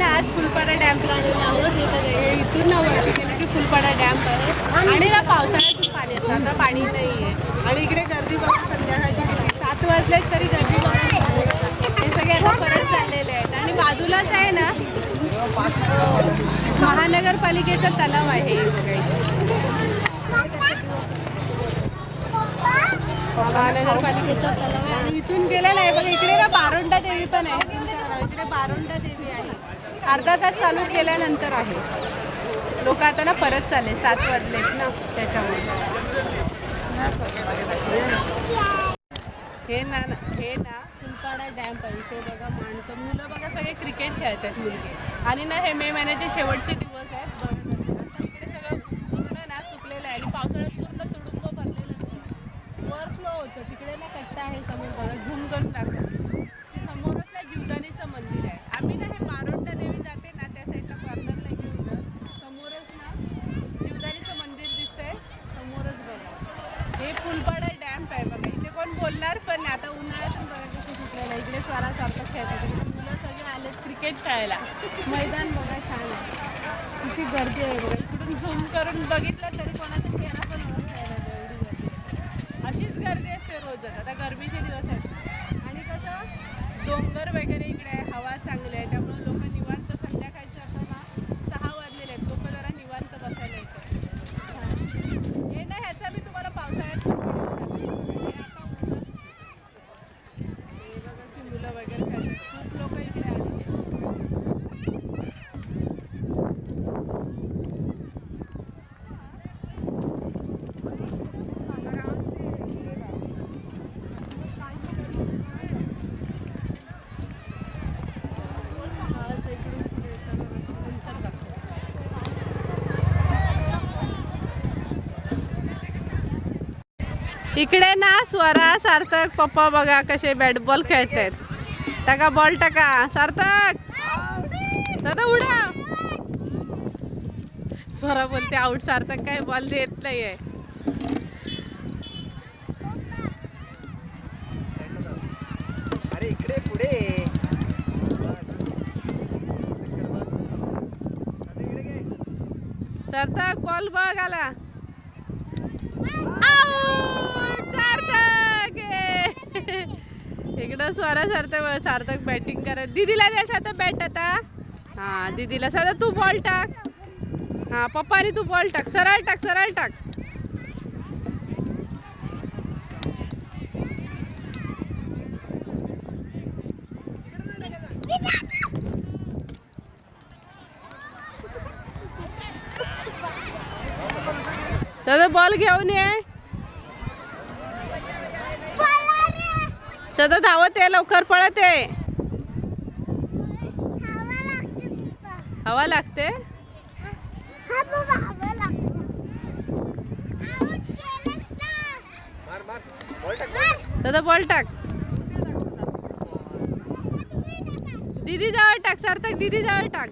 ना आज फुलपाडा डॅमला आलेलो आहोत. इथून ना वरती गेलं की फुलपाडा डॅम आहे. आणि ना पावसाळ्यातून पाणी असतं. आता पाणी नाही आहे आणि इकडे गर्दी बघा संध्याकाळची किती? सात वाजलेच तरी गर्दी बघा. हे सगळे आता परत चाललेले आहेत. आणि बाजूलाच आहे ना महानगरपालिकेचा तलाव आहे महानगरपालिकेचा तलाव आहे. आणि इथून गेलेला आहे. बघा इकडे ना बारोंडा देवी पण आहे. इकडे बारोंडा देवी आहे. अर्धा तास चालू केल्यानंतर आहे. लोक आता ना परत चालले सात वाजलेत ना त्याच्यामुळे. हे ना हे ना फुलपाडा डॅम आहे बघा माणसं मुलं बघा सगळे क्रिकेट खेळतात मुलगे. आणि ना हे मे महिन्याचे शेवटचे दिवस आहेत. बघा आता इकडे सगळं पूर्ण ना सुकलेलं आहे आणि पावसाळ्यात पूर्ण तुडुंब भरलेलं असतं वर फ्लो होतं. तिकडे ना कट्टा आहे समोर बघा झूम करून ते समोरच ना जीवदानीचं मंदिर आहे आम्ही ना हे मारोंडा देवी जाते ना त्या साईडला कॉर्नरला घेऊन समोरच ना जीवदानीचं मंदिर दिसतंय समोरच बघा हे फुलपाडा डॅम्प आहे बघा बोलणार पण नाही आता उन्हाळ्यातून बघा कसं सुटलेलं आहे इकडे स्वरासारखं खेळतात. मुलं सगळे आले क्रिकेट खेळायला. मैदान बघा छान आहे. किती गर्दी आहे बघा. इकडून झूम करून बघितलं तरी कोणाचा चेहरा पण एवढी गर्दी. अशीच गर्दी असते रोजच. आता गरमीचे दिवस आहेत. आणि कसं? डोंगर वगैरे इकडे आहे. हवा चांगली आहे त्यामुळे लोक निवांत संध्याकाळचं आता ना सहा वाजलेले आहेत लोक जरा निवांत बसायला येतात छान. हे ना ह्याचा मी तुम्हाला पावसाळ्यात पण video टाकेन बघा. हे आता ऊन- हे बघा अशी मुलं वगैरे खेळतात खूप लोक इकडे आले इकडे ना स्वरा सार्थक पप्पा बघा कसे बॅट बॉल खेळत आहेत टाका बॉल टाका. सार्थक! दादा उडा! स्वरा बोलते आउट सार्थक काय बॉल देत नाहीये. अरे इकडे पुढे? सार्थक बॉल बघ आला आउट सार्थक ए! इकडं स्वरा सार्थक सार्थक बॅटिंग करत. दीदीला द्यायचं आता बॅट आता. हा दीदीला सदा तू बॉल टाक. हा पप्पानी तू बॉल टाक. सरळ टाक सरळ टाक. सदा बॉल घेऊन ये. सदा धावत आहे लवकर पळत आहे. हवा लागते. सदा बॉल टाक. दीदी जवळ टाक सार्थक दीदी जवळ टाक.